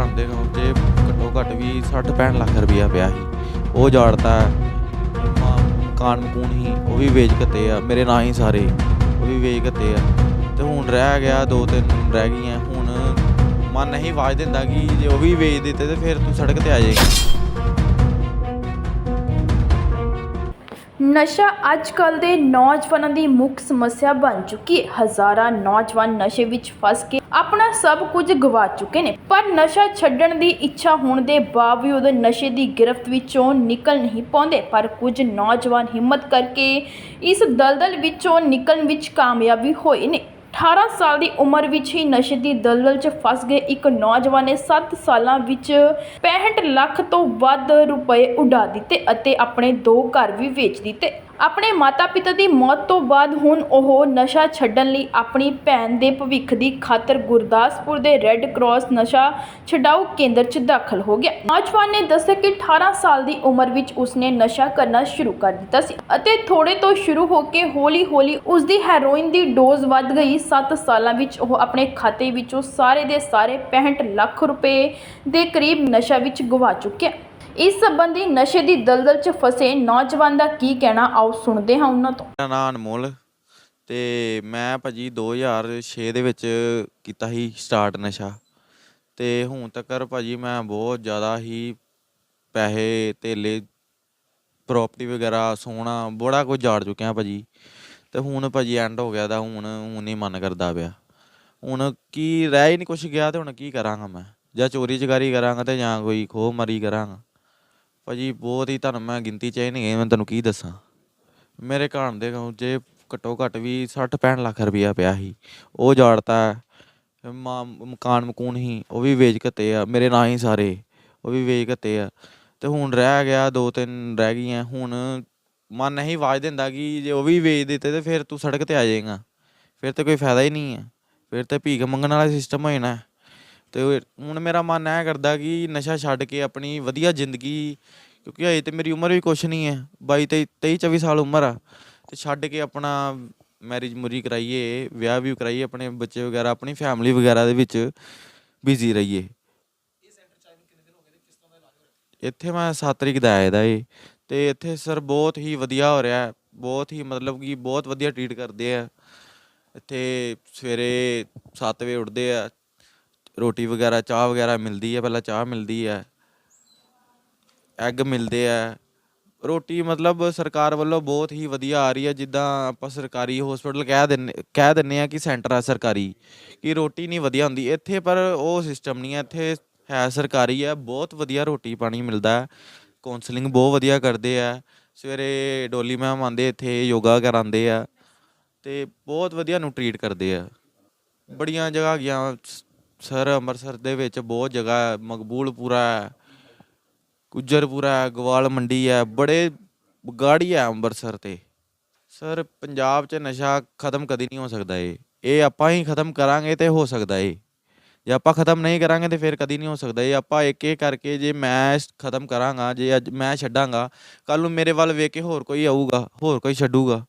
ਘਰ ਦੇ ਅਕਾਊਂਟ 'ਚ ਘੱਟੋ ਘੱਟ ਵੀ 60 65 ਲੱਖ ਰੁਪਇਆ ਪਿਆ ਸੀ, ਉਹ ਜਾੜਤਾ ਮਾ- ਮਕਾਨ ਹੀ ਉਹ ਵੀ ਵੇਚ ਕੱਤੇ ਆ, ਮੇਰੇ ਨਾਂ ਹੀ ਸਾਰੇ, ਉਹ ਵੀ ਵੇਚ ਕੱਤੇ ਆ। ਤੇ ਹੁਣ ਰਹਿ ਗਿਆ, ਦੋ ਤਿੰਨ ਰਹਿ ਗਈਆਂ, ਹੁਣ ਮਨ ਨਹੀਂ ਆਵਾਜ਼ ਦਿੰਦਾ ਕਿ ਜੇ ਉਹ ਵੀ ਵੇਚ ਦਿੱਤੇ ਤੇ ਫਿਰ ਤੂੰ ਸੜਕ ਤੇ ਆ ਜਾਏਗਾ। ਨਸ਼ਾ ਅੱਜ ਕੱਲ ਦੇ ਨੌਜਵਾਨਾਂ ਦੀ ਮੁੱਖ ਸਮੱਸਿਆ ਬਣ ਚੁੱਕੀ ਹੈ। ਹਜ਼ਾਰਾਂ ਨੌਜਵਾਨ ਨਸ਼ੇ ਵਿੱਚ ਫਸ ਕੇ ਆਪਣਾ ਸਭ ਕੁਝ ਗਵਾ ਚੁੱਕੇ ਨੇ। ਪਰ ਨਸ਼ਾ ਛੱਡਣ ਦੀ ਇੱਛਾ ਹੋਣ ਦੇ ਬਾਵਜੂਦ ਨਸ਼ੇ ਦੀ ਗ੍ਰਿਫ਼ਤ ਵਿੱਚੋਂ ਨਿਕਲ ਨਹੀਂ ਪਾਉਂਦੇ। ਪਰ ਕੁਝ ਨੌਜਵਾਨ ਹਿੰਮਤ ਕਰਕੇ ਇਸ ਦਲਦਲ ਵਿੱਚੋਂ ਨਿਕਲਣ ਵਿੱਚ ਕਾਮਯਾਬੀ ਹੋਏ ਨੇ। 18 ਸਾਲ ਦੀ ਉਮਰ ਵਿੱਚ ਹੀ ਨਸ਼ੇ ਦੀ ਦਲਦਲ 'ਚ ਫਸ ਗਏ ਇੱਕ ਨੌਜਵਾਨ ਨੇ 7 ਸਾਲਾਂ ਵਿੱਚ 65 ਲੱਖ ਤੋਂ ਵੱਧ ਰੁਪਏ ਉਡਾ ਦਿੱਤੇ ਅਤੇ ਆਪਣੇ ਦੋ ਘਰ ਵੀ ਵੇਚ ਦਿੱਤੇ। ਆਪਣੇ ਮਾਤਾ-ਪਿਤਾ ਦੀ ਮੌਤ ਤੋਂ ਬਾਅਦ ਹੁਣ ਉਹ ਨਸ਼ਾ ਛੱਡਣ ਲਈ ਆਪਣੀ ਭੈਣ ਦੇ ਭਵਿੱਖ ਦੀ ਖਾਤਰ ਗੁਰਦਾਸਪੁਰ ਦੇ ਰੈੱਡ ਕਰਾਸ ਨਸ਼ਾ ਛਡਾਊ ਕੇਂਦਰ 'ਚ ਦਾਖਲ ਹੋ ਗਿਆ। ਨੌਜਵਾਨ ਨੇ ਦੱਸਿਆ ਕਿ 18 ਸਾਲ ਦੀ ਉਮਰ ਵਿੱਚ ਉਸਨੇ ਨਸ਼ਾ ਕਰਨਾ ਸ਼ੁਰੂ ਕਰ ਦਿੱਤਾ ਸੀ ਅਤੇ ਥੋੜੇ ਤੋਂ ਸ਼ੁਰੂ ਹੋ ਕੇ ਹੌਲੀ-ਹੌਲੀ ਉਸਦੀ ਹੈਰੋਇਨ ਦੀ ਡੋਜ਼ ਵੱਧ ਗਈ। 7 ਸਾਲਾਂ ਵਿੱਚ ਉਹ ਆਪਣੇ ਖਾਤੇ ਵਿੱਚੋਂ ਸਾਰੇ ਦੇ ਸਾਰੇ 65 ਲੱਖ ਰੁਪਏ ਦੇ ਕਰੀਬ ਨਸ਼ਾ ਵਿੱਚ ਗਵਾ ਚੁੱਕਿਆ। ਇਸ ਸੰਬੰਧੀ ਨਸ਼ੇ ਦੀ ਦਲਦਲ 'ਚ ਫਸੇ ਨੌਜਵਾਨ ਦਾ ਕੀ ਕਹਿਣਾ, ਆਓ ਸੁਣਦੇ ਹਾਂ ਉਹਨਾਂ ਤੋਂ। ਮੇਰਾ ਨਾਂ ਅਨਮੋਲ ਤੇ ਮੈਂ ਭਾਜੀ 2006 ਦੇ ਵਿੱਚ ਕੀਤਾ ਸੀ ਸਟਾਰਟ ਨਸ਼ਾ ਤੇ ਹੁਣ ਤੱਕ ਭਾਜੀ ਮੈਂ ਬਹੁਤ ਜ਼ਿਆਦਾ ਹੀ ਪੈਸੇ, ਧੇਲੇ ਪ੍ਰਾਪਰਟੀ ਵਗੈਰਾ, ਸੋਨਾ ਬੜਾ ਕੁਝ ਜਾੜ ਚੁੱਕਿਆ ਭਾਜੀ ਤੇ ਹੁਣ ਭਾਜੀ ਐਂਡ ਹੋ ਗਿਆ ਦਾ ਹੁਣ ਹੁਣ ਨਹੀਂ ਮਨ ਕਰਦਾ ਪਿਆ। ਹੁਣ ਕੀ ਰਹਿ ਹੀ ਨਹੀਂ ਕੁਛ ਗਿਆ ਤੇ ਹੁਣ ਕੀ ਕਰਾਂਗਾ ਮੈਂ? ਜਾਂ ਚੋਰੀ ਚਕਾਰੀ ਕਰਾਂਗਾ ਤੇ ਜਾਂ ਕੋਈ ਖੋਹ ਮਰੀ ਕਰਾਂਗਾ। ਭਾਜੀ ਬਹੁਤ ਹੀ ਤੁਹਾਨੂੰ ਮੈਂ ਗਿਣਤੀ ਚ ਇਹ ਨਹੀਂ ਗਏ ਮੈਂ ਤੁਹਾਨੂੰ ਕੀ ਦੱਸਾਂ। ਮੇਰੇ ਘਰ ਦੇ ਅਕਾਊਂਟ 'ਚ ਘੱਟੋ ਘੱਟ ਵੀ 60 65 ਲੱਖ ਰੁਪਇਆ ਪਿਆ ਸੀ। ਉਹ ਜਾੜਤਾ ਮਾ- ਮਕਾਨ ਮਕੂਨ ਹੀ ਉਹ ਵੀ ਵੇਚ ਕੱਤੇ ਆ, ਮੇਰੇ ਨਾਂ ਹੀ ਸਾਰੇ, ਉਹ ਵੀ ਵੇਚ ਕੱਤੇ ਆ। ਤੇ ਹੁਣ ਰਹਿ ਗਿਆ, ਦੋ ਤਿੰਨ ਰਹਿ ਗਈਆਂ, ਹੁਣ ਮਨ ਨਹੀਂ ਆਵਾਜ਼ ਦਿੰਦਾ ਕਿ ਜੇ ਉਹ ਵੀ ਵੇਚ ਦਿੱਤੇ ਤੇ ਫਿਰ ਤੂੰ ਸੜਕ ਤੇ ਆ ਜਾਏਗਾ। ਫਿਰ ਤੇ ਕੋਈ ਫਾਇਦਾ ਹੀ ਨਹੀਂ ਹੈ ਫਿਰ ਤੇ ਭੀਖ ਮੰਗਣ ਵਾਲਾ ਸਿਸਟਮ ਹੋ ਜਾਣਾ। ਹੈ। ਤੇ ਹੁਣ ਮੇਰਾ ਮਨ ਇਹ ਕਰਦਾ ਕਿ ਨਸ਼ਾ ਛੱਡ ਕੇ ਆਪਣੀ ਵਧੀਆ ਜ਼ਿੰਦਗੀ, ਕਿਉਂਕਿ ਹਜੇ ਤੇ ਮੇਰੀ ਉਮਰ ਵੀ ਕੁਛ ਨਹੀਂ ਹੈ 22 23 23 24 ਸਾਲ ਉਮਰ ਆ, ਤੇ ਛੱਡ ਕੇ ਆਪਣਾ ਮੈਰਿਜ ਮੁਰੀ ਕਰਾਈਏ, ਵਿਆਹ ਵੀ ਕਰਾਈਏ ਆਪਣੇ ਬੱਚੇ ਵਗੈਰਾ, ਆਪਣੀ ਫੈਮਿਲੀ ਵਗੈਰਾ ਦੇ ਵਿੱਚ ਬਿਜ਼ੀ ਰਹੀਏ। ਇੱਥੇ ਮੈਂ 7 ਤਰੀਕ ਦਾ ਆਇਆ ਦਾ ਏ, ਤੇ ਇੱਥੇ ਸਰ ਬਹੁਤ ਹੀ ਵਧੀਆ ਹੋ ਰਿਹਾ, ਬਹੁਤ ਹੀ ਮਤਲਬ ਕਿ ਬਹੁਤ ਵਧੀਆ ਟਰੀਟ ਕਰਦੇ ਆ। ਇੱਥੇ ਸਵੇਰੇ 7 ਵਜੇ ਉੱਠਦੇ ਆ ਰੋਟੀ ਵਗੈਰਾ, ਚਾਹ ਵਗੈਰਾ ਮਿਲਦੀ ਹੈ, ਪਹਿਲਾਂ ਚਾਹ ਮਿਲਦੀ ਹੈ। ਐਗ ਮਿਲਦੇ ਆ ਰੋਟੀ ਮਤਲਬ ਸਰਕਾਰ ਵੱਲੋਂ ਬਹੁਤ ਹੀ ਵਧੀਆ ਆ ਰਹੀ ਹੈ, ਜਿੱਦਾਂ ਆਪਾਂ ਸਰਕਾਰੀ ਹਸਪੀਟਲ ਕਹਿ ਦਿੰਨੇ ਕਹਿ ਦਿੰਨੇ ਆ ਕਿ ਸੈਂਟਰ ਆ ਸਰਕਾਰੀ, ਕਿ ਰੋਟੀ ਨਹੀਂ ਵਧੀਆ ਹੁੰਦੀ। ਇੱਥੇ ਪਰ ਉਹ ਸਿਸਟਮ ਨਹੀਂ ਹੈ, ਇੱਥੇ ਹੈ ਸਰਕਾਰੀ ਹੈ, ਬਹੁਤ ਵਧੀਆ ਰੋਟੀ ਪਾਣੀ ਮਿਲਦਾ ਹੈ। ਕਾਉਂਸਲਿੰਗ ਬਹੁਤ ਵਧੀਆ ਕਰਦੇ ਆ ਸਵੇਰੇ ਡੋਲੀ ਮੈਮ ਆਉਂਦੇ, ਇੱਥੇ ਯੋਗਾ ਕਰਾਉਂਦੇ ਆ ਤੇ ਬਹੁਤ ਵਧੀਆ ਨੂੰ ਟਰੀਟ ਕਰਦੇ ਆ ਬੜੀਆਂ ਜਗ੍ਹਾ ਗਿਆ ਸਰ, ਅੰਮ੍ਰਿਤਸਰ ਦੇ ਵਿੱਚ ਬਹੁਤ ਜਗ੍ਹਾ ਹੈ, ਮਕਬੂਲਪੁਰਾ ਹੈ, ਗੁੱਜਰਪੁਰਾ ਹੈ, ਗਵਾਲ ਮੰਡੀ ਹੈ, ਬੜੇ ਗਾੜੀ ਹੈ ਅੰਮ੍ਰਿਤਸਰ ਤੇ। ਸਰ, ਪੰਜਾਬ 'ਚ ਨਸ਼ਾ ਖਤਮ ਕਦੀ ਨਹੀਂ ਹੋ ਸਕਦਾ ਇਹ ਇਹ ਆਪਾਂ ਹੀ ਖਤਮ ਕਰਾਂਗੇ ਤੇ ਹੋ ਸਕਦਾ ਇਹ ਜੇ ਆਪਾਂ ਖਤਮ ਨਹੀਂ ਕਰਾਂਗੇ ਤੇ ਫਿਰ ਕਦੀ ਨਹੀਂ ਹੋ ਸਕਦਾ ਇਹ ਆਪਾਂ ਇੱਕ ਇੱਕ ਕਰਕੇ ਜੇ ਮੈਂ ਖਤਮ ਕਰਾਂਗਾ, ਜੇ ਅੱਜ ਮੈਂ ਛੱਡਾਂਗਾ ਕੱਲ ਨੂੰ ਮੇਰੇ ਵੱਲ ਵੇਖ ਕੇ ਹੋਰ ਕੋਈ ਆਊਗਾ, ਹੋਰ ਕੋਈ ਛੱਡੂਗਾ।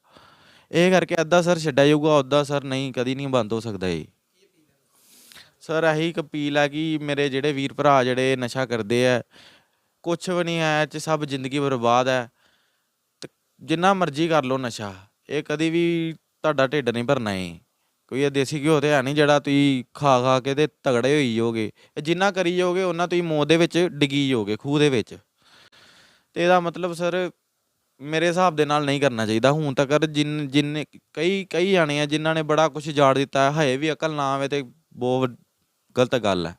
ਇਹ ਕਰਕੇ ਅੱਧਾ ਸਰ ਛੱਡਿਆ ਜਾਊਗਾ, ਅੱਧਾ ਸਰ ਨਹੀਂ, ਕਦੀ ਨਹੀਂ ਬੰਦ ਹੋ ਸਕਦਾ ਇਹ ਸਰ, ਇਹੀ ਇੱਕ ਅਪੀਲ ਹੈ ਕਿ ਮੇਰੇ ਜਿਹੜੇ ਵੀਰ ਭਰਾ ਜਿਹੜੇ ਨਸ਼ਾ ਕਰਦੇ ਆ, ਕੁਛ ਵੀ ਨਹੀਂ ਹੈ ਇਹ 'ਚ ਸਭ ਜ਼ਿੰਦਗੀ ਬਰਬਾਦ ਹੈ ਤੇ ਜਿੰਨਾ ਮਰਜ਼ੀ ਕਰ ਲਓ ਨਸ਼ਾ, ਇਹ ਕਦੀ ਵੀ ਤੁਹਾਡਾ ਢਿੱਡ ਨਹੀਂ ਭਰਨਾ ਏ। ਕੋਈ ਇਹ ਦੇਸੀ ਘਿਓ ਤੇ ਹੈ ਨਹੀਂ ਜਿਹੜਾ ਤੁਸੀਂ ਖਾ ਖਾ ਕੇ ਤੇ ਤਗੜੇ ਹੋਈ ਜਾਓਗੇ। ਇਹ ਜਿੰਨਾ ਕਰੀ ਜਾਓਗੇ ਉਹਨਾਂ ਤੁਸੀਂ ਮੌਤ ਦੇ ਵਿੱਚ ਡਿੱਗੀ ਜਾਓਗੇ, ਖੂਹ ਦੇ ਵਿੱਚ। ਤੇ ਇਹਦਾ ਮਤਲਬ ਸਰ, ਮੇਰੇ ਹਿਸਾਬ ਦੇ ਨਾਲ ਨਹੀਂ ਕਰਨਾ ਚਾਹੀਦਾ। ਹੁਣ ਤੱਕ ਜਿੰਨ, ਜਿੰਨੇ ਕਈ ਕਈ ਜਾਣੇ ਆ ਜਿਨ੍ਹਾਂ ਨੇ ਬੜਾ ਕੁਝ ਜਾੜ ਦਿੱਤਾ ਹੈ ਹਏ ਵੀ ਅਕਲ ਨਾ ਆਵੇ ਤੇ ਬਹੁਤ ਗਲਤ ਗੱਲ ਹੈ।